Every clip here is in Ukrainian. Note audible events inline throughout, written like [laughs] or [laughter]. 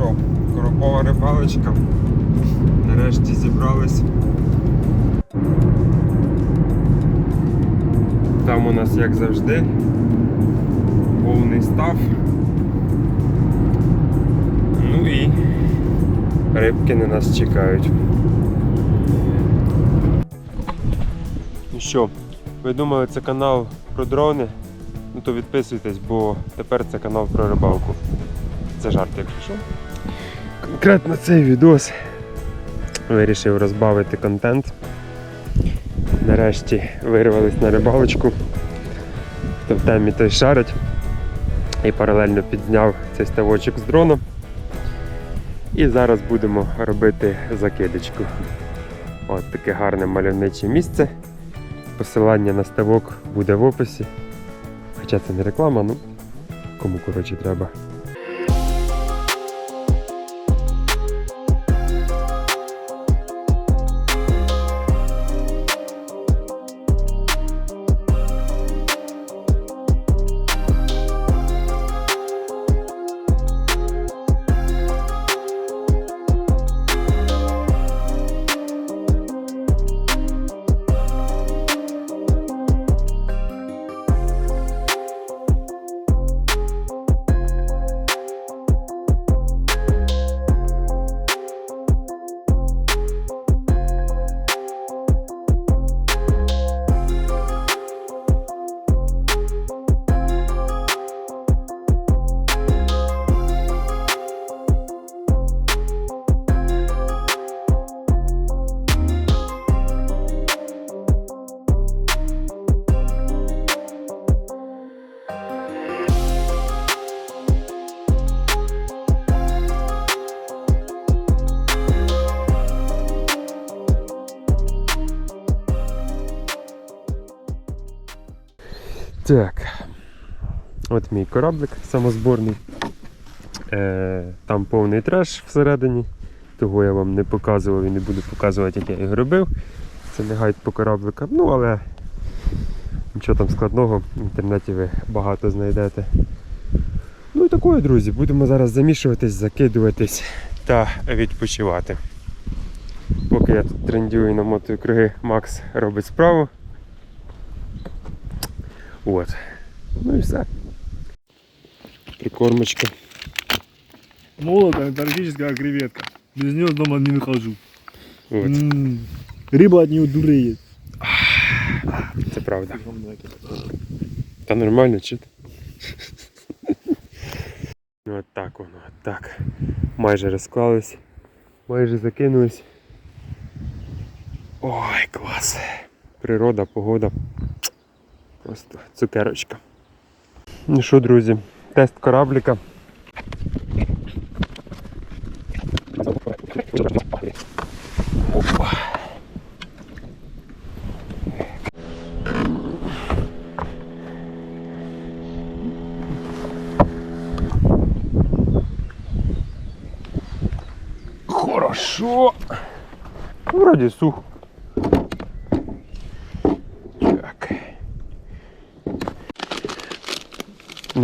що, коропова рибалочка. Нарешті зібрались. Там у нас, як завжди, повний став. Ну і рибки на нас чекають. Ну що, ви думали, це канал про дрони? Ну то підписуйтесь, бо тепер це канал про рибалку. Це жарт, якщо що. Конкретно цей відос вирішив розбавити контент. Нарешті вирвались на рибалочку. Хто в темі той шарить. І паралельно підзняв цей ставочок з дроном. І зараз будемо робити закидочку. От таке гарне мальовниче місце. Посилання на ставок буде в описі. Хоча це не реклама, ну кому коротше треба. Так. От мій кораблик самозборний. Е, там повний треш всередині. Того я вам не показував і не буду показувати, як я його робив. Це не гайд по корабликам. Ну, але нічого там складного, в інтернеті ви багато знайдете. Ну і такое, друзі, будемо зараз замішуватись, закидуватись та відпочивати. Поки я тут трендюю і намотую круги, Макс робить справу. От. Ну і все. Прикормочка. Молотая, антарктическая креветка. Без нее дома не выхожу. От. М, Рыба от нее дуреет. Це правда. Та нормально чи? Ну от так воно, от так. Майже розклались, майже закинулись. Ой, клас. Природа, погода. Просто цукерочка. Ну що, друзі, тест корабліка. Опа. Хорошо. Вроді сухо.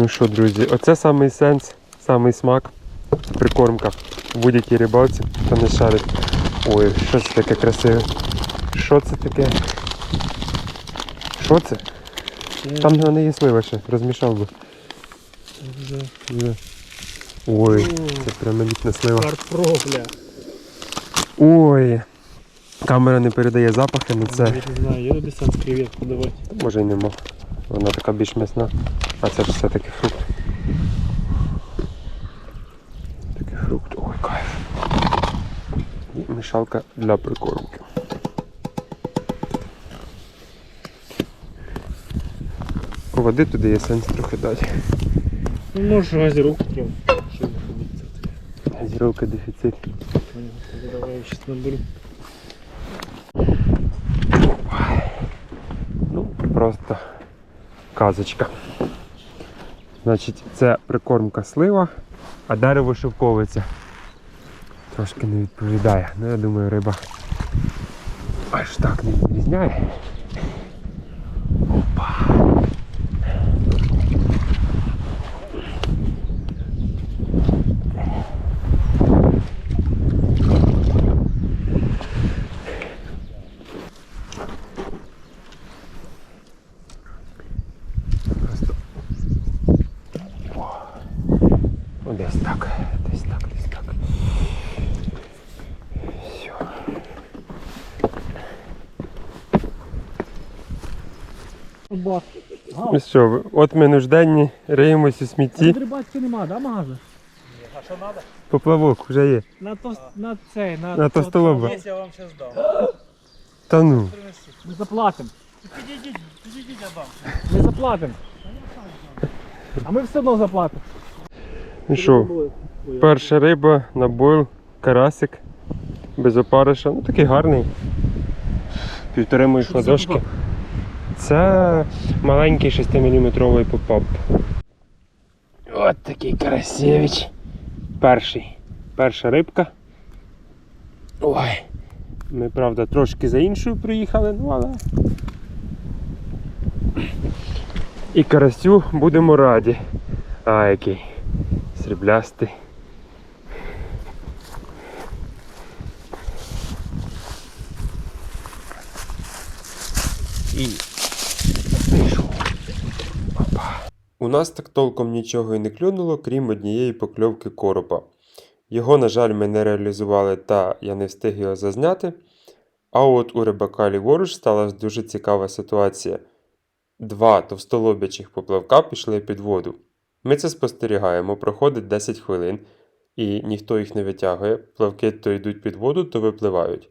Ну що, друзі, оце самий сенс, самий смак. Прикормка в будь-якій рибалці, хто не шарить. Ой, що це таке красиве? Що це таке? Що це? Там не є слива ще, розмішав би. Ой, це прямо літня слива. Картофля. Ой. Камера не передає запахи, але це Я не знаю, я люблю сам креветку давать. може й нема. Вона така більш м'ясна. А це ж все-таки фрукт. Такий фрукт, ой, кайф. І мішалка для прикормки. Води туди є сенс трохи дати. Ну, можешь газировку прям. Что находиться? Газіровка дефіцит. Давай я сейчас наберу. Ну, просто казочка. Значить, це прикормка слива, а дерево шовковиця. Трошки не відповідає. Ну, я думаю, риба аж так не відрізняє. Опа. десь так. Десь так, десь так. Все. Ну що, ви- от ми нужденні, риємось у смітті. Рибацьки нема, да, магазин? Поплавок вже є. На то на цей, на, На товстолоба. я вам зараз дам. Та ну. Ми заплатимо. Підійдіть, підійдіть, я дам. Ми заплатимо. А ми все одно заплатимо. Ну що, перша риба на бойл, карасик, без опариша. Ну такий гарний. Півтори моїх ладошки. Це маленький 6-мм попап. От такий карасєвич. Перший. Перша рибка. Ой. Ми, правда, трошки за іншою приїхали, ну але. І карасю будемо раді. А, який сріблястий. У нас так толком нічого і не клюнуло, крім однієї покльовки коропа. Його, на жаль, ми не реалізували та я не встиг його зазняти. А от у рибака ліворуч сталася дуже цікава ситуація. Два товстолобячих поплавка пішли під воду. Ми це спостерігаємо, проходить 10 хвилин, і ніхто їх не витягує. Плавки то йдуть під воду, то випливають.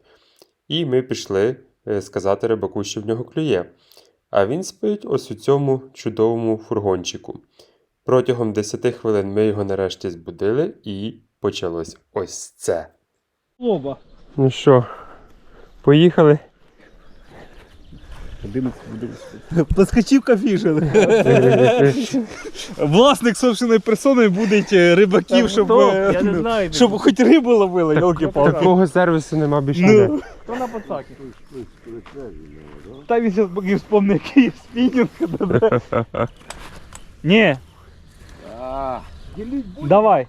І ми пішли е, сказати рибаку, що в нього клює. А він спить ось у цьому чудовому фургончику. Протягом 10 хвилин ми його нарешті збудили, і почалось ось це. Лоба. Ну що, поїхали? Плескачівка фішили. [laughs] Власник собственної персони буде рибаків, щоб, е, Я не знаю. щоб хоч рибу ловили, йолки палки Такого сервісу нема більше. Ну. Хто на пацаки? Та він зараз поки вспомне Київ спінінг. Ні. Давай.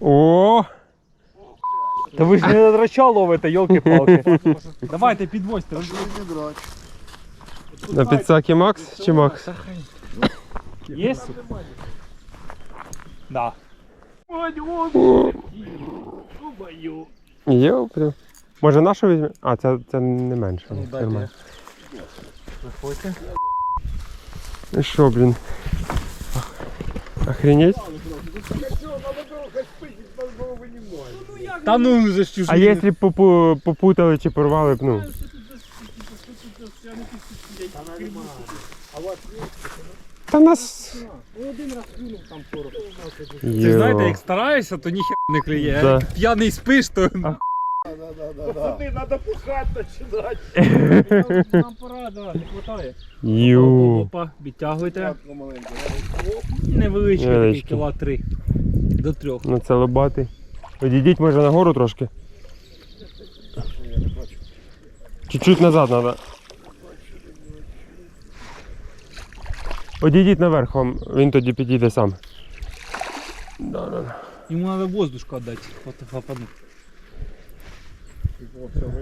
О! Та ви ж не [laughs] на драча ловите, йолки-палки. Давайте підвозьте. На підсакі Макс чи Макс? Є? Да. Йоп. Може нашу візьме? А, це, це не менше. Ну, дай Нормально. Ну що, блін? Охренеть? Та ну за що А якщо б попу- попутали чи порвали б, ну. Та нас. Ти знаєте, як стараєшся, то ніхер не клює. Да. А як п'яний спиш, то. Нам пора, да, не хватає. Ю. Опа, відтягуйте. Невеличкий такий Невеличкий. кіла три. До трьох. Ну це лобатий. Одійдіть може нагору трошки. Чуть-чуть назад треба. Одійдіть наверх, вам, він тоді підійде сам. Да-да-да. Йому треба воздушку віддати. От хлопану.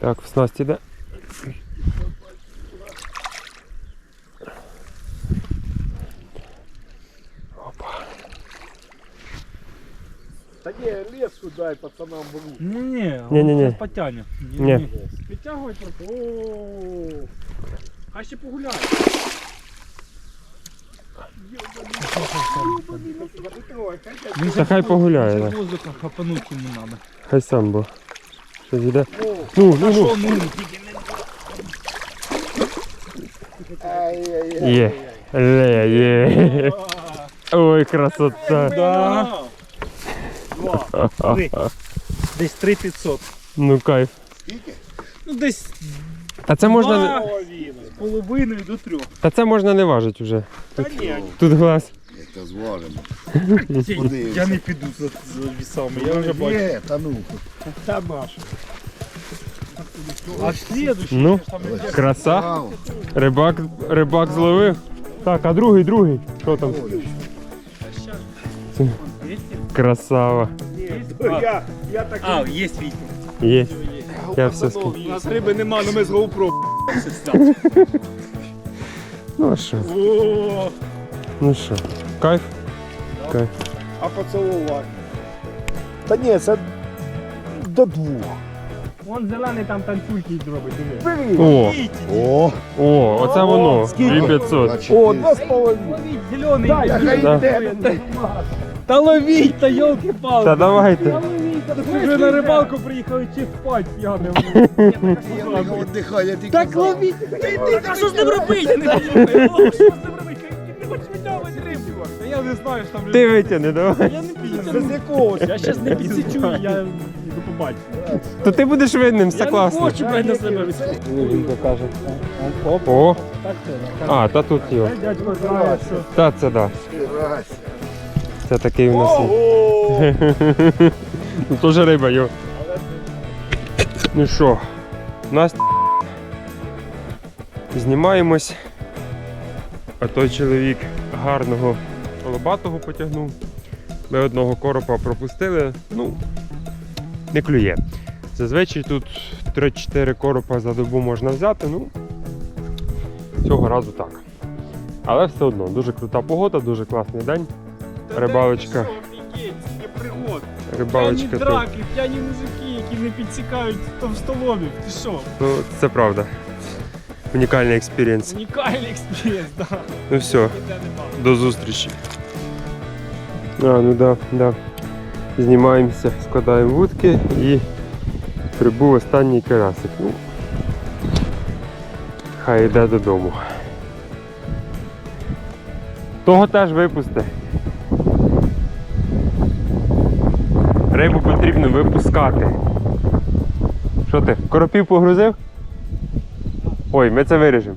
Так, в снасті йде. Та ні, леску дай пацанам в руку. Ні, ні, Ні-ні-ні. зараз потягне. Ні. Підтягуй просто. О. Хай ще погуляє. Він Та хай погуляє, да. да. Воздуха хапануть йому треба. Хай сам бо. Щось йде. Ну, ну, ну. ну? Є. Ле, є. Ой, красота. Да. Три. Десь 3500. Ну кайф. Ну десь Та це можна. Не- з половиною до трьох. Та це можна не важити вже. Та ні, Тут глаз. Це зваримо. Я не піду за, за вісами, я вже бачу. Є, та ну. Та наш. А слідуючий, Ну, там краса. Браво. Рибак, рибак зловив. Так, а другий, другий. Що там? Красава. Я, я так А, є свій. Є. Я все скину. У нас риби нема, але ми з GoPro. Ну а що? О, Ну що? Кайф? Чекай. А поцілувати. Та ні, це до двох. Вон зелений там танцюльки робить, диви. Бери. О, О, о, оце воно. Скільки? 2500. о, два з половиною. Ловіть, зелений. Дай, блядь. хай Да. йде. Та ловіть, та йолки-палки. Та давайте. Та ви вже на рибалку приїхали чи спать п'яним. Тільки. Так ловіть, та що з ним робити? Я не розумію. Що з ним робити? Ти хочеш відтягувати рибу? Та я не знаю, що там Ти витягни, давай. Я не Без підсічу. якогось. Я щас не підсічу, я йду побачу. То ти будеш винним, все Я не класно. хочу брати на себе Він каже. О, а, та тут його. Дядько. Та це да. Це такий у нас. є. Ого! [laughs] Ну теж риба, йо. Ну що, нас знімаємось. А той чоловік гарного лобатого потягнув. Ми одного коропа пропустили. Ну, не клює. Зазвичай тут 3-4 коропа за добу можна взяти, ну цього разу так. Але все одно дуже крута погода, дуже класний день. Рибалочка. Рибалочка П'яні тут. драки, п'яні мужики, які не підсікають товстолобів. Ти що? Ну, це правда. Унікальний експірієнс. Унікальний експірієнс, да. Ну все, до зустрічі. А, ну да, да. Знімаємося, складаємо вудки і прибув останній карасик. Ну, хай йде додому. Того теж випусти. Рибу потрібно випускати. Що ти, коропів погрузив? Ой, ми це виріжемо.